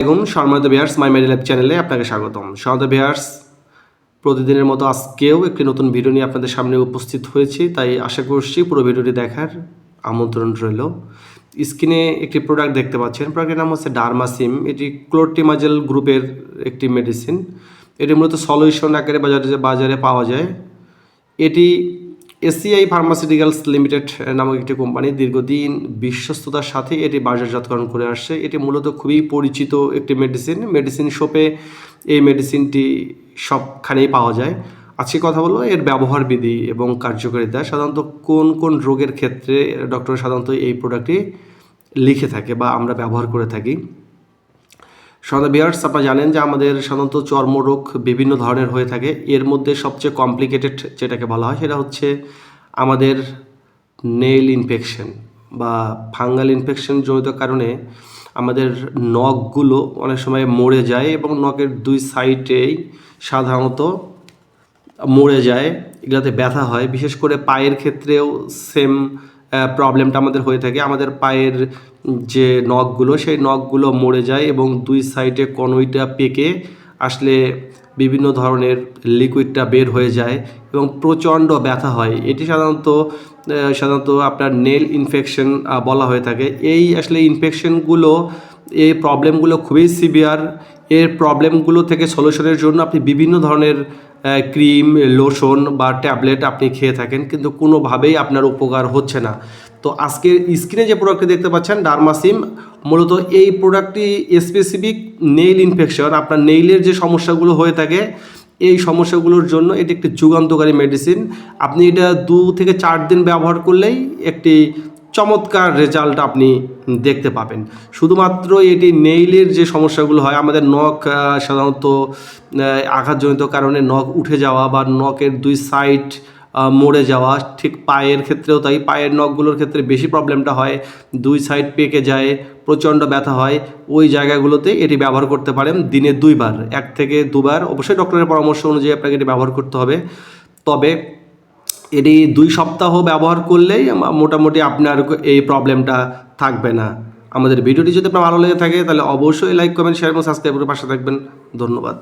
আসসালামাইকুম শর্মাদ বিয়ার্স, My Medi Lab চ্যানেলে আপনাকে স্বাগতম। শর্মাদ বিয়ার্স, প্রতিদিনের মতো আজকেও একটি নতুন ভিডিও নিয়ে আপনাদের সামনে উপস্থিত হয়েছি, তাই আশা করছি পুরো ভিডিওটি দেখার আমন্ত্রণ রইল। স্কিনে একটি প্রোডাক্ট দেখতে পাচ্ছেন প্রোডাক্টের নাম হচ্ছে ডার্মাসিম এটি ক্লোরটিমাজেল গ্রুপের একটি মেডিসিন এটি মূলত সলিউশন আকারে বাজারে বাজারে পাওয়া যায়। এটি এসিআই ফার্মাসিউটিক্যালস লিমিটেড নামক একটি কোম্পানি দীর্ঘদিন বিশ্বস্ততার সাথে এটি বাজারজাতকরণ করে আসছে। এটি মূলত খুবই পরিচিত একটি মেডিসিন মেডিসিন শপে এই মেডিসিনটি সবখানেই পাওয়া যায়। আজকে কথা বলব এর ব্যবহার বিধি এবং কার্যকারিতা। সাধারণত কোন কোন রোগের ক্ষেত্রে ডক্টর সাধারণত এই প্রোডাক্টটি লিখে থাকে বা আমরা ব্যবহার করে থাকি। সাধারণত বিয়ার্স আপনারা জানেন যে আমাদের সাধারণত চর্মরোগ বিভিন্ন ধরনের হয়ে থাকে। এর মধ্যে সবচেয়ে কমপ্লিকেটেড যেটাকে বলা হয় সেটা হচ্ছে আমাদের নেইল ইনফেকশন বা ফাঙ্গাল ইনফেকশন জনিত কারণে আমাদের নখগুলো অনেক সময় মরে যায় এবং নখের দুই সাইডেই সাধারণত মরে যায়, এগুলোতে ব্যথা হয়। বিশেষ করে পায়ের ক্ষেত্রেও সেম প্রবলেমটা আমাদের হয়ে থাকে। আমাদের পায়ের যে নখগুলো, সেই নখগুলো মরে যায় এবং দুই সাইডে কনুইটা পেকে আসলে বিভিন্ন ধরনের লিকুইডটা বের হয়ে যায় এবং প্রচণ্ড ব্যথা হয়। এটি সাধারণত সাধারণত আপনার নেল ইনফেকশন বলা হয়ে থাকে। এই আসলে ইনফেকশনগুলো এই প্রবলেমগুলো খুবই সিভিয়ার এর প্রবলেমগুলো থেকে সলিউশনের জন্য আপনি বিভিন্ন ধরনের ক্রিম লোশন বা ট্যাবলেট আপনি খেয়ে থাকেন, কিন্তু কোনোভাবেই আপনার উপকার হচ্ছে না। তো আজকের স্ক্রিনে যে প্রোডাক্টটি দেখতে পাচ্ছেন ডার্মাসিম মূলত এই প্রোডাক্টটি স্পেসিফিক নেইল ইনফেকশন আপনার নেইলের যে সমস্যাগুলো হয়ে থাকে, এই সমস্যাগুলোর জন্য এটি একটি যুগান্তকারী মেডিসিন আপনি এটা দু থেকে চার দিন ব্যবহার করলেই একটি চমৎকার রেজাল্ট আপনি দেখতে পাবেন। শুধুমাত্র এটি নেইলের যে সমস্যাগুলো হয়, আমাদের নখ সাধারণত আঘাতজনিত কারণে নখ উঠে যাওয়া বা নখের দুই সাইড মরে যাওয়া, ঠিক পায়ের ক্ষেত্রেও তাই। পায়ের নখগুলোর ক্ষেত্রে বেশি প্রবলেমটা হয়, দুই সাইড পেকে যায়, প্রচণ্ড ব্যথা হয়, ওই জায়গাগুলোতে এটি ব্যবহার করতে পারেন দিনে দুইবার, এক থেকে দুবার। অবশ্যই ডক্টরের পরামর্শ অনুযায়ী আপনাকে এটি ব্যবহার করতে হবে। তবে এটি দুই সপ্তাহ ব্যবহার করলেই মোটামুটি আপনার এই প্রবলেমটা থাকবে না। আমাদের ভিডিওটি যদি আপনার ভালো লেগে থাকে, তাহলে অবশ্যই লাইক, কমেন্ট, শেয়ার এবং সাবস্ক্রাইব করে পাশে থাকবেন। ধন্যবাদ।